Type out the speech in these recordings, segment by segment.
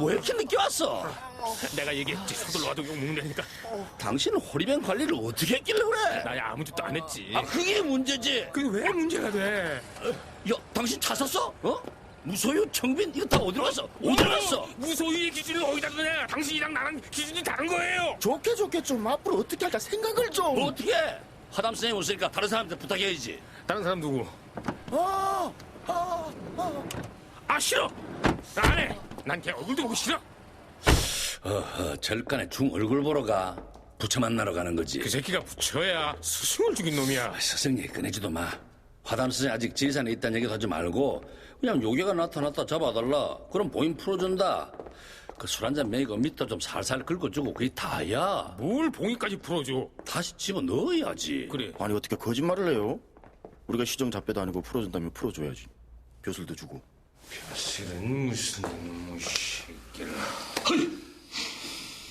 왜 이렇게 늦게 왔어? 내가 얘기했지 서둘러 와도 욕 먹는다니까 당신은 호리병 관리를 어떻게 했길래 그래? 나야 아무 짓도 안 했지 아, 그게 문제지. 그게 왜 문제가 돼 야, 당신 차 샀어? 어? 무소유, 청빈, 이거 다 어디로 갔어? 어디로 갔어? 무소유의 기준을 어디다 두냐 당신이랑 나랑 기준이 다른 거예요 좋게 좋게 좀 앞으로 어떻게 할까 생각을 좀. 뭐 어떻게 해? 화담 선생님 오시니까 다른 사람한테 부탁해야지. 다른 사람 누구? 아, 아, 아. 아 싫어 안 해 난 걔 얼굴도 보기 싫어 어허, 절간에 중 얼굴 보러 가. 부처 만나러 가는 거지. 그 새끼가 부처야 스승을 죽인 놈이야 아, 스승님 꺼내지도 마. 화담 선생 아직 지산에 있다는 얘기도 하지 말고 그냥 요괴가 나타났다 잡아달라. 그럼 보임 풀어준다. 그 술 한잔 먹이고 밑도 좀 살살 긁어주고 그게 다야. 뭘 봉이까지 풀어줘 다시 집어 넣어야지. 그래 아니 어떻게 거짓말을 해요? 우리가 시정 잡배도 아니고 풀어준다면 풀어줘야지. 벼슬도 주고. 실은 무슨 놈의 새끼를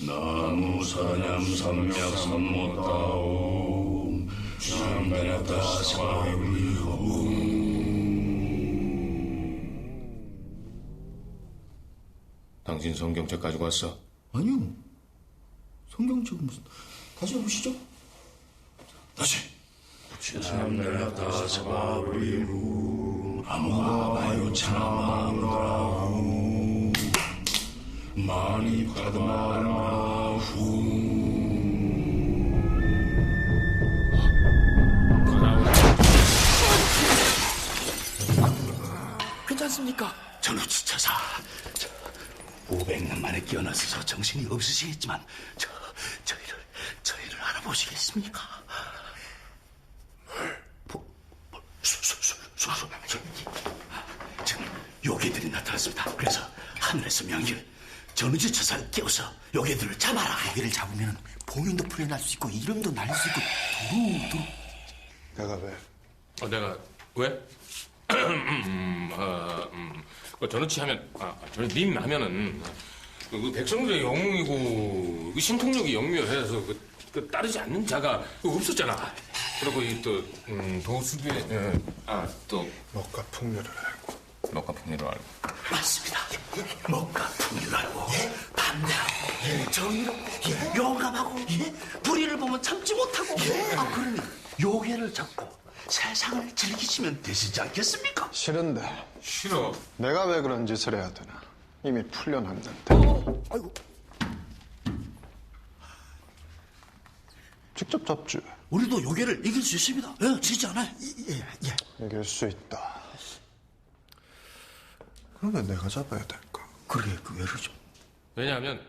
나무 사념 삼약 삼모다옴 삼배나다 당신 성경책 가지고 왔어? 아니요. 성경책 무슨 다시 해보시죠. 다시! 삼배나다 사바브리무 아무하바요 차나마누라우 마니 파드마라후 괜찮습니까? 전우치 처사 500년 만에 깨어나서 정신이 없으시겠지만 저, 저희를 저희를 알아보시겠습니까? 보, 보, 수, 수, 수, 수, 수, 저, 지금 요괴들이 나타났습니다. 그래서 하늘에서 명길 전우치 처사를 깨워서 요괴들을 잡아라. 고기를 잡으면 봉인도 풀려날 수 있고 이름도 날릴 수 있고 두루두루 내가 왜? 어, 내가 왜? 음, 아, 음, 그 전우치 하면 아, 저는 님 하면은 그, 그 백성들의 영웅이고 그 신통력이 영묘해서 그, 그 따르지 않는 자가 그 없었잖아. 그리고 이또 음, 도수비의 예, 아또 먹과 풍류를 알고 풍리를 알고 맞습니다. 먹과 풍류하고 반대하고 정의롭고 용감하고 불의를 보면 참지 못하고 아 그러니 요괴를 잡고 세상을 즐기시면 되시지 않겠습니까? 싫은데 싫어. 내가 왜 그런 짓을 해야 되나 이미 풀려났는데 아이고. 직접 잡지 우리도 요괴를 이길 수 있습니다. 예, 지지 않아요. 예, 예. 이길 수 있다 그러면 내가 잡아야 될까? 그러게 그 외를 좀. 왜냐하면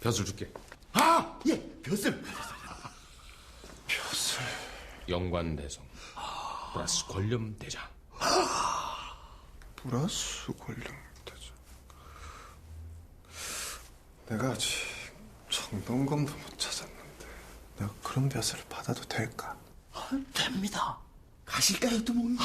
벼슬 줄게. 아, 예, 벼슬. 영관대성 플러스 권렴대장. 플러스 권력대죠 내가 아직 청동검도 못 찾았는데 내가 그런 벼슬을 받아도 될까? 됩니다. 가실까요, 두목님?